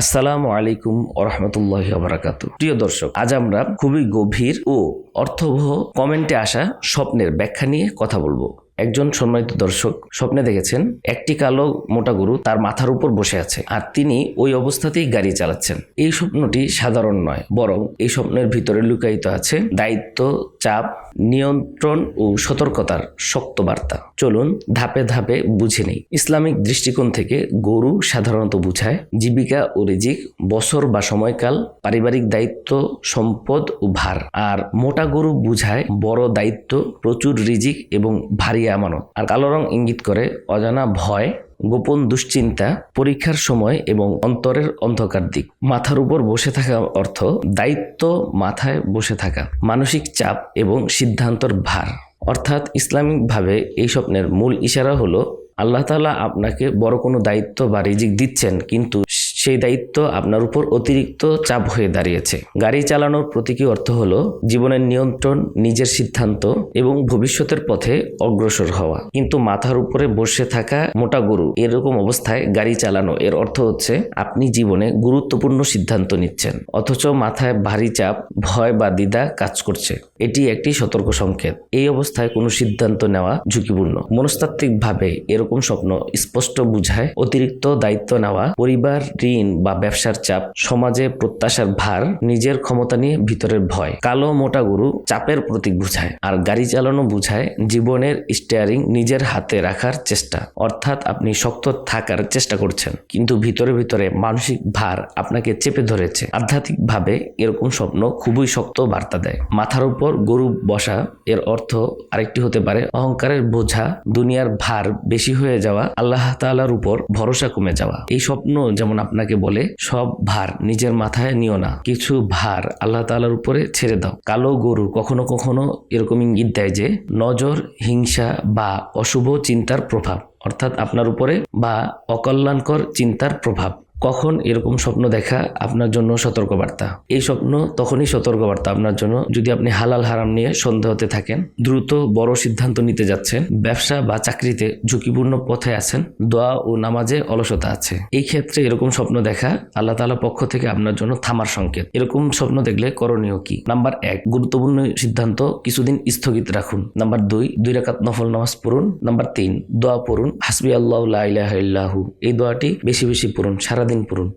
আসসালামু আলাইকুম ওরহমতুল্লাহ আবরাকাত প্রিয় দর্শক, আজ আমরা খুবই গভীর ও অর্থবহ কমেন্টে আসা স্বপ্নের ব্যাখ্যা নিয়ে কথা বলব। একজন সম্মানিত দর্শক স্বপ্নে দেখেছেন, একটি কালো মোটা গরু তার মাথার উপর বসে আছে আর তিনি ওই অবস্থাতেই গাড়ি চালাচ্ছেন। এই স্বপ্নটি সাধারণ নয়, বরং এই স্বপ্নের ভিতরে লুকায়িত আছে দায়িত্ব, চাপ, নিয়ন্ত্রণ ও সতর্কতার শক্ত বার্তা। চলুন ধাপে ধাপে বুঝে নেই। ইসলামিক দৃষ্টিকোণ থেকে গরু সাধারণত বুঝায় জীবিকা ও রিজিক, বছর বা সময়কাল, পারিবারিক দায়িত্ব, সম্পদ ও ভার। আর মোটা গরু বুঝায় বড় দায়িত্ব, প্রচুর রিজিক এবং ভারী আমানত। আর কালো রং ইঙ্গিত করে অজানা ভয়, গোপন দুশ্চিন্তা, পরীক্ষার সময় এবং অন্তরের অন্ধকার দিক। মাথার উপর বসে থাকা অর্থ দায়িত্ব মাথায় বসে থাকা, মানসিক চাপ এবং সিদ্ধান্তর ভার। অর্থাৎ ইসলামিকভাবে এই স্বপ্নের মূল ইশারা হলো, আল্লাহ তাআলা আপনাকে বড় কোনো দায়িত্ব বা রিজিক দিচ্ছেন, কিন্তু সেই দায়িত্ব আপনার উপর অতিরিক্ত চাপ হয়ে দাঁড়িয়েছে। গাড়ি চালানোর প্রতীকী অর্থ হল জীবনের নিয়ন্ত্রণ, নিজের সিদ্ধান্ত এবং ভবিষ্যতের পথে অগ্রসর হওয়া। কিন্তু মাথার উপরে বসে থাকা মোটা গরু এরকম অবস্থায় গাড়ি চালানো, এর অর্থ হচ্ছে আপনি জীবনে গুরুত্বপূর্ণ সিদ্ধান্ত নিচ্ছেন, অথচ মাথায় ভারী চাপ, ভয় বা দ্বিধা কাজ করছে। এটি একটি সতর্ক সংকেত। এই অবস্থায় কোনো সিদ্ধান্ত নেওয়া ঝুঁকিপূর্ণ। মনস্তাত্ত্বিকভাবে এরকম স্বপ্ন স্পষ্ট বুঝায় অতিরিক্ত দায়িত্ব নেওয়া, পরিবার, ঋণ বা ব্যবসার চাপ, সমাজে প্রত্যাশার ভার, নিজের ক্ষমতা নিয়ে ভিতরের ভয়। কালো মোটা গরু চাপের প্রতীক বুঝায় আর গাড়ি চালানো বুঝায় জীবনের স্টিয়ারিং নিজের হাতে রাখার চেষ্টা। অর্থাৎ আপনি শক্ত থাকার চেষ্টা করছেন, কিন্তু ভিতরে ভিতরে মানসিক ভার আপনাকে চেপে ধরেছে। আধ্যাত্মিকভাবে এরকম স্বপ্ন খুবই শক্ত বার্তা দেয়। মাথার উপর গরু বসা, এর অর্থ আরেকটি হতে পারে অহংকারের বোঝা, দুনিয়ার ভার বেশি হয়ে যাওয়া, আল্লাহ তাআলার উপর ভরসা কমে যাওয়া। এই স্বপ্ন যেমন আপনাকে বলে, সব ভার নিজের মাথায় নিও না। কিছু ভার আল্লাহ তালার উপরে ছেড়ে দাও। কালো গরু কখনো কখনো এরকম ইঙ্গিত দেয় যে, নজর, হিংসা বা অশুভ চিন্তার প্রভাব, অর্থাৎ আপনার উপরে বা অকল্যাণকর চিন্তার প্রভাব। কখন এরকম স্বপ্ন দেখা আপনার জন্য সতর্কবার্তা? এই স্বপ্ন তখনই সতর্কবার্তা আপনার জন্য যদি আপনি হালাল হারাম নিয়ে সন্দেহতে থাকেন, দ্রুত বড় সিদ্ধান্ত নিতে যাচ্ছেন, ব্যবসা বা চাকরিতে ঝুঁকিপূর্ণ পথে আছেন, দোয়া ও নামাজে অলসতা আছে। এই ক্ষেত্রে এরকম স্বপ্ন দেখা আল্লাহ তাআলা পক্ষ থেকে আপনার জন্য থামার সংকেত। এরকম স্বপ্ন দেখলে করণীয় কি? নাম্বার এক, গুরুত্বপূর্ণ সিদ্ধান্ত কিছুদিন স্থগিত রাখুন। নাম্বার দুই দুই রাকাত নফল নামাজ পড়ুন। নাম্বার তিন, দোয়া পড়ুন। হাসবি আল্লাহ এই দোয়াটি বেশি বেশি পড়ুন। সারাদিন পড়ুন।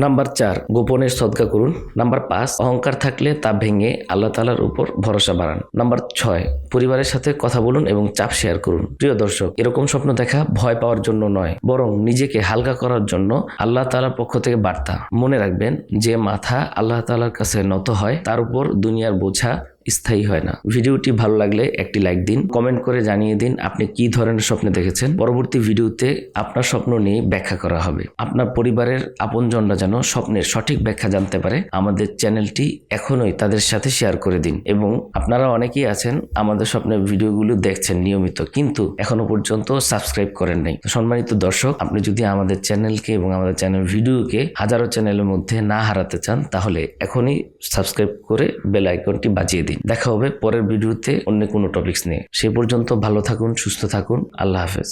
নাম্বার চার, গোপনের সদকা করুন। নাম্বার পাঁচ, অহংকার থাকলে তা ভেঙে আল্লাহ তালার উপর ভরসা বাড়ান। নাম্বার ছয়, পরিবারের সাথে কথা বলুন এবং চাপ শেয়ার করুন। প্রিয় দর্শক, এরকম স্বপ্ন দেখা ভয় পাওয়ার জন্য নয়, বরং নিজেকে হালকা করার জন্য আল্লাহ তালার পক্ষ থেকে বার্তা। মনে রাখবেন, যে মাথা আল্লাহ তালার কাছে নত হয়, তার উপর দুনিয়ার বোঝা স্থায়ী হয় না। ভিডিওটি ভালো লাগলে একটি লাইক দিন কমেন্ট করে জানিয়ে দিন আপনি কি ধরনের স্বপ্ন দেখেছেন। পরবর্তী ভিডিওতে আপনার স্বপ্ন নিয়ে ব্যাখ্যা করা হবে। আপনার পরিবারের আপনজনরা যেন স্বপ্নের সঠিক ব্যাখ্যা জানতে পারে, আমাদের চ্যানেলটি এখনই তাদের সাথে শেয়ার করে দিন। এবং আপনারা অনেকেই আছেন, আমাদের স্বপ্নের ভিডিওগুলো দেখছেন নিয়মিত, কিন্তু এখনও পর্যন্ত সাবস্ক্রাইব করেন নাই। সম্মানিত দর্শক, আপনি যদি আমাদের চ্যানেলকে এবং আমাদের চ্যানেল ভিডিওকে হাজারো চ্যানেলের মধ্যে না হারাতে চান, তাহলে এখনই সাবস্ক্রাইব করে বেল আইকনটি বাজিয়ে দিন। দেখা হবে পরের ভিডিওতে অন্য কোনো টপিক্স নিয়ে। সে পর্যন্ত ভালো থাকুন, সুস্থ থাকুন, আল্লাহ হাফেজ।